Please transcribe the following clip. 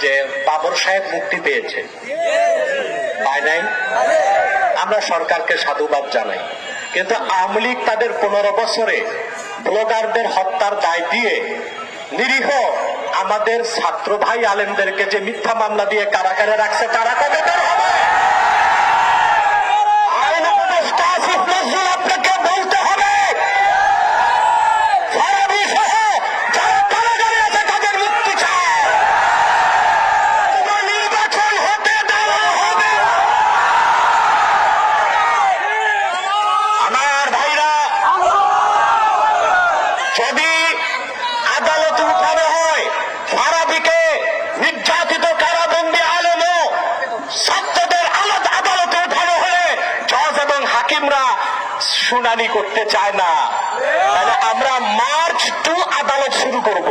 যে বাবর সাহেব মুক্তি পেয়েছে। পায় নাই? আমরা সরকারকে সাধুবাদ জানাই। কিন্তু আওয়ামী লীগ তাদের পনেরো বছরে ব্লগারদের হত্যার দায় দিয়ে নিরীহ আমাদের ছাত্র ভাই আলেমদেরকে যে মিথ্যা মামলা দিয়ে কারাগারে রাখছে, তারা কবে হাকিমরা শুনানি করতে চায় না। তাহলে আমরা মার্চ টু আদালত শুরু করব।